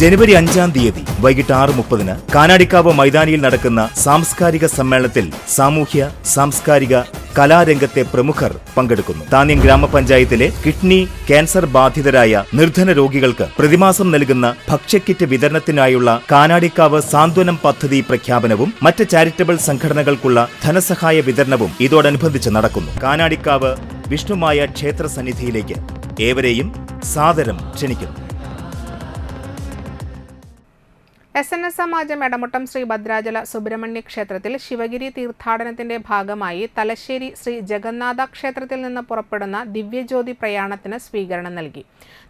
ജനുവരി അഞ്ചാം തീയതി വൈകിട്ട് ആറ് മുപ്പതിന് കാനാടിക്കാവ് മൈതാനിയിൽ നടക്കുന്ന സാംസ്കാരിക സമ്മേളനത്തിൽ സാമൂഹ്യ സാംസ്കാരിക കലാരംഗത്തെ പ്രമുഖർ പങ്കെടുക്കുന്നു. താന്യം ഗ്രാമപഞ്ചായത്തിലെ കിഡ്നി ക്യാൻസർ ബാധിതരായ നിർധന രോഗികൾക്ക് പ്രതിമാസം നൽകുന്ന ഭക്ഷ്യക്കിറ്റ് വിതരണത്തിനായുള്ള കാനാടിക്കാവ് സാന്ത്വനം പദ്ധതി പ്രഖ്യാപനവും മറ്റ് ചാരിറ്റബിൾ സംഘടനകൾക്കുള്ള ധനസഹായ വിതരണവും ഇതോടനുബന്ധിച്ച് നടക്കുന്നു. കാനാടിക്കാവ് വിഷ്ണുമായ ക്ഷേത്ര സന്നിധിയിലേക്ക് ഏവരെയും സാദരം ക്ഷണിക്കുന്നു. S N S Samajam Edamuttam Sree Bhadrachala Subrahmanya ക്ഷേത്രത്തിൽ ശിവഗിരി തീർത്ഥാടനത്തിന്റെ ഭാഗമായി തലശ്ശേരി ശ്രീ ജഗന്നാഥ ക്ഷേത്രത്തിൽ നിന്ന് പുറപ്പെടുന്ന ദിവ്യജ്യോതി പ്രയാണത്തിന് സ്വീകരണം നൽകി.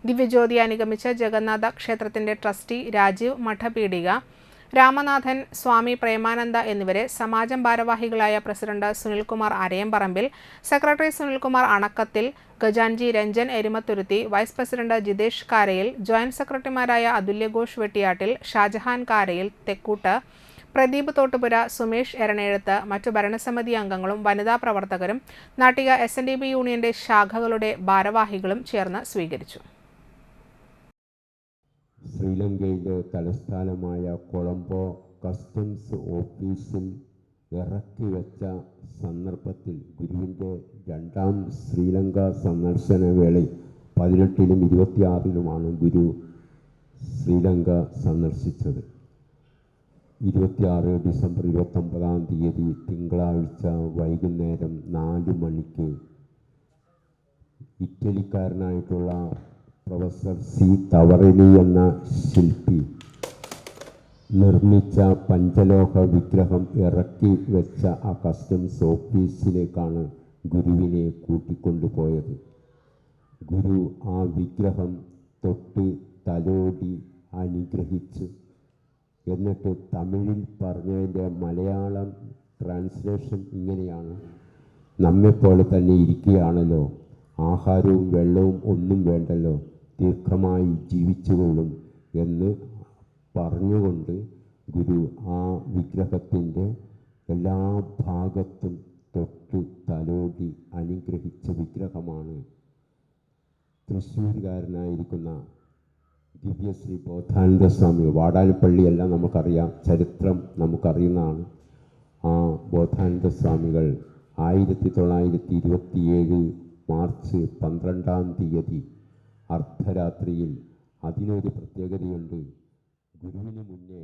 ദിവ്യജ്യോതി അനുഗമിച്ച ജഗന്നാഥ ക്ഷേത്രത്തിന്റെ ട്രസ്റ്റി രാജീവ് മഠപീഡിക രാമനാഥൻ സ്വാമി പ്രേമാനന്ദ എന്നിവരെ സമാജം ഭാരവാഹികളായ president Sunilkumar Arayamparambil secretary Sunilkumar Anakkathil ഗജാൻജി Ranjan Erumathuruthi vice president Jithesh Karayil joint സെക്രട്ടറിമാരായ അതുല്യഘോഷ് വെട്ടിയാട്ടിൽ ഷാജഹാൻ കാരയിൽ തെക്കൂട്ട് പ്രദീപ് തോട്ടുപുര സുമേഷ് എരണേഴത്ത് മറ്റു ഭരണസമിതി അംഗങ്ങളും വനിതാ പ്രവർത്തകരും നാട്ടിക എസ് യൂണിയന്റെ ശാഖകളുടെ ഭാരവാഹികളും ചേർന്ന് സ്വീകരിച്ചു. ശ്രീലങ്കയിലെ തലസ്ഥാനമായ കൊളംബോ കസ്റ്റംസ് ഓഫീസിൽ ഇറക്കി വെച്ച സന്ദർഭത്തിൽ ഗുരുവിന്റെ രണ്ടാം ശ്രീലങ്ക സന്ദർശന വേളയിൽ പതിനെട്ടിലും ഇരുപത്തിയാറിലുമാണ് ഗുരു ശ്രീലങ്ക സന്ദർശിച്ചത്. ഇരുപത്തിയാറ് ഡിസംബർ ഇരുപത്തൊമ്പതാം തീയതി തിങ്കളാഴ്ച വൈകുന്നേരം നാല് മണിക്ക് ഇറ്റലിക്കാരനായിട്ടുള്ള പ്രൊഫസർ സി തവറിനി എന്ന ശില്പി നിർമ്മിച്ച പഞ്ചലോഹ വിഗ്രഹം ഇറക്കി വെച്ച ആ കസ്റ്റംസ് ഓഫീസിലേക്കാണ് ഗുരുവിനെ കൂട്ടിക്കൊണ്ടുപോയത്. ഗുരു ആ വിഗ്രഹം തൊട്ട് തലോടി അനുഗ്രഹിച്ച്. എന്നിട്ട് തമിഴിൽ പറഞ്ഞതിന്റെ മലയാളം ട്രാൻസ്ലേഷൻ ഇങ്ങനെയാണ്. നമ്മെപ്പോലെ തന്നെ ഇരിക്കുകയാണല്ലോ. ആഹാരവും വെള്ളവും ഒന്നും വേണ്ടല്ലോ. ദീർഘമായി ജീവിച്ചുകൊള്ളും എന്ന് പറഞ്ഞുകൊണ്ട് ഗുരു ആ വിഗ്രഹത്തിന്റെ എല്ലാ ഭാഗത്തും തൊട്ട് തലോടി അനുഗ്രഹിച്ച വിഗ്രഹമാണ്. തൃശ്ശൂരുകാരനായിരിക്കുന്ന ദിവ്യശ്രീ ബോധാനന്ദ സ്വാമി വാടാനപ്പള്ളിയെല്ലാം നമുക്കറിയാം ചരിത്രം നമുക്കറിയുന്നതാണ്. ആ ബോധാനന്ദ സ്വാമികൾ ആയിരത്തി തൊള്ളായിരത്തി ഇരുപത്തിയേഴ് മാർച്ച് പന്ത്രണ്ടാം തീയതി അർദ്ധരാത്രിയിൽ അതിനൊരു പ്രത്യേകതയുണ്ട്. ഗുരുവിന് മുന്നേ